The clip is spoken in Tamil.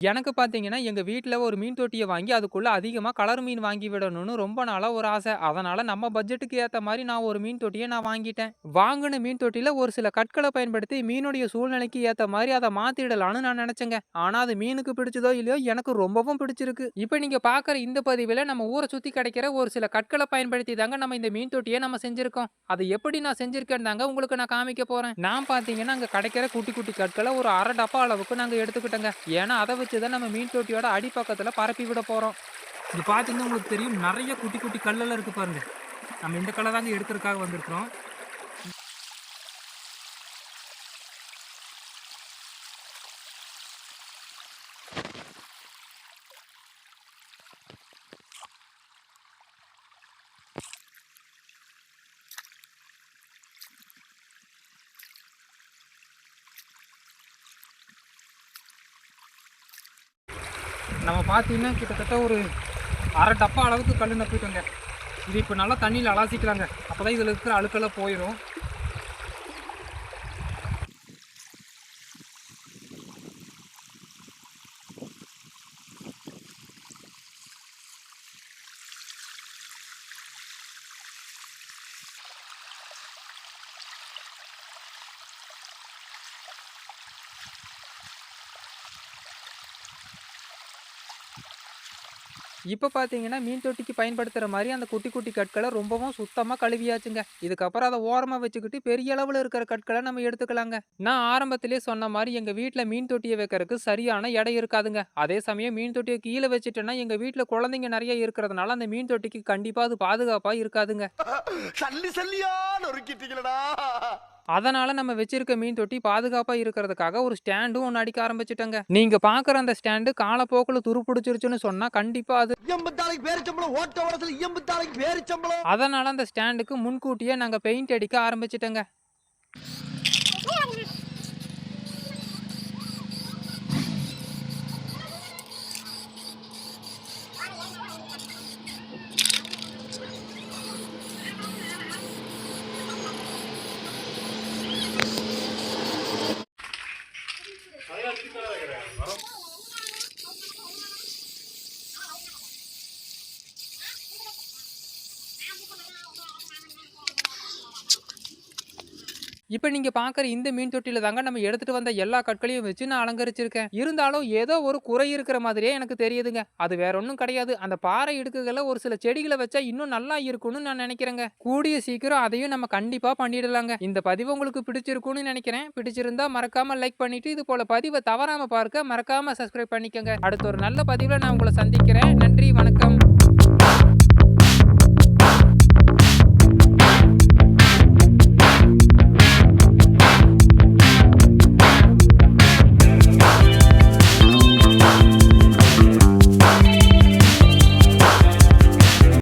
எனக்கு பார்த்தீங்கன்னா, எங்க வீட்ல ஒரு மீன் தொட்டிய வாங்கி, அதுக்குள்ள அதிகமா கலர் மீன் வாங்கி விடணும்னு ரொம்ப நாளா ஒரு ஆசை. அதனால நம்ம பட்ஜெட்டுக்கு ஏத்த மாரி நான் ஒரு மீன் தொட்டிய நான் வாங்கிட்டேன். வாங்குன மீன் தொட்டியில ஒரு சில கற்கள பயன்படுத்தி மீனுடைய சூழ்நிலைக்கு ஏத்த மாரி அத மாத்திடலான்னு நான் நெனச்சேங்க. ஆனா அது மீனுக்கு பிடிச்சதோ இல்லையோ, எனக்கு ரொம்பவும் பிடிச்சிருக்கு. இப்ப நீங்க பார்க்குற இந்த பதிவில நம்ம ஊர சுத்தி கிடைக்கிற ஒரு சில கற்கள பயன்படுத்தி தாங்க நம்ம இந்த மீன் தொட்டிய நம்ம செஞ்சிருக்கோம். அதை எப்படி நான் செஞ்சிருக்கேன்னு தாங்க உங்களுக்கு நான் காமிக்க போறேன். நான் பார்த்தீங்கன்னா, அங்க கிடைக்கிற குட்டி குட்டி கற்கள ஒரு 1/2 டப்பா அளவுக்கு நாங்க எடுத்துக்கிட்டோங்க. ஏன்னா, அத வச்சு தான் நம்ம மீன் தொட்டியோட அடிப்பக்கத்தில் பரப்பி விட போறோம். இது பார்த்தீங்கன்னா உங்களுக்கு தெரியும் நிறைய குட்டி குட்டி கல்லெல்லாம் இருக்கு பாருங்க. நம்ம இந்த கல்லை தாங்க எடுக்கிறதுக்காக வந்திருக்கிறோம். நம்ம பார்த்தீங்கன்னா, கிட்டத்தட்ட ஒரு அரை டப்பா அளவுக்கு கல் நப்பிட்டோங்க. இது இப்போ நல்லா தண்ணியில் அலாசிக்கலாங்க. அப்பதான் இதில் இருக்கிற அழுக்கெல்லாம் போயிடும் இப்போ பார்த்தீங்கன்னா, மீன் தொட்டிக்கு பயன்படுத்துகிற மாதிரி அந்த குட்டி குட்டி கற்களை ரொம்பவும் சுத்தமாக கழுவியாச்சுங்க. இதுக்கப்புறம் அதை ஓரமாக வச்சுக்கிட்டு பெரிய அளவில் இருக்கிற கற்களை நம்ம எடுத்துக்கலாங்க. நான் ஆரம்பத்திலே சொன்ன மாதிரி எங்கள் வீட்டில் மீன் தொட்டியை வைக்கிறதுக்கு சரியான எடை இருக்காதுங்க. அதே சமயம் மீன் தொட்டியை கீழே வச்சுட்டேன்னா, எங்கள் வீட்டில் குழந்தைங்க நிறைய இருக்கிறதுனால, அந்த மீன் தொட்டிக்கு கண்டிப்பாக அது பாதுகாப்பாக இருக்காதுங்க. அதனால நம்ம வச்சிருக்க மீன் தொட்டி பாதுகாப்பா இருக்கிறதுக்காக ஒரு ஸ்டாண்டும் ஒண்ணு அடிக்க ஆரம்பிச்சுட்டேங்க. நீங்க பார்க்குற அந்த ஸ்டாண்டு காலப்போக்குல துரு புடிச்சிருச்சுன்னு சொன்னா, கண்டிப்பா அது அதனால அந்த ஸ்டாண்டுக்கு முன்கூட்டியே நாங்க பெயிண்ட் அடிக்க ஆரம்பிச்சுட்டோங்க. இப்போ நீங்க பார்க்குற இந்த மீன் தொட்டியில் தாங்க நம்ம எடுத்துட்டு வந்த எல்லா கற்களையும் வச்சு நான் அலங்கரிச்சிருக்கேன். இருந்தாலும் ஏதோ ஒரு குறை இருக்கிற மாதிரியே எனக்கு தெரியுதுங்க. அது வேற ஒன்றும் கிடையாது. அந்த பாறை இடுக்குகள்ல ஒரு சில செடிகளை வச்சா இன்னும் நல்லா இருக்கும்னு நான் நினைக்கிறேங்க கூடிய சீக்கிரம் அதையும் நம்ம கண்டிப்பா பண்ணிடலாங்க. இந்த பதிவு உங்களுக்கு பிடிச்சிருக்கும்னு நினைக்கிறேன் பிடிச்சிருந்தா மறக்காம லைக் பண்ணிட்டு, இது போல பதிவை தவறாம பார்க்க மறக்காம சப்ஸ்கிரைப் பண்ணிக்கோங்க அடுத்த ஒரு நல்ல பதிவில் நான் உங்களை சந்திக்கிறேன். நன்றி, வணக்கம்.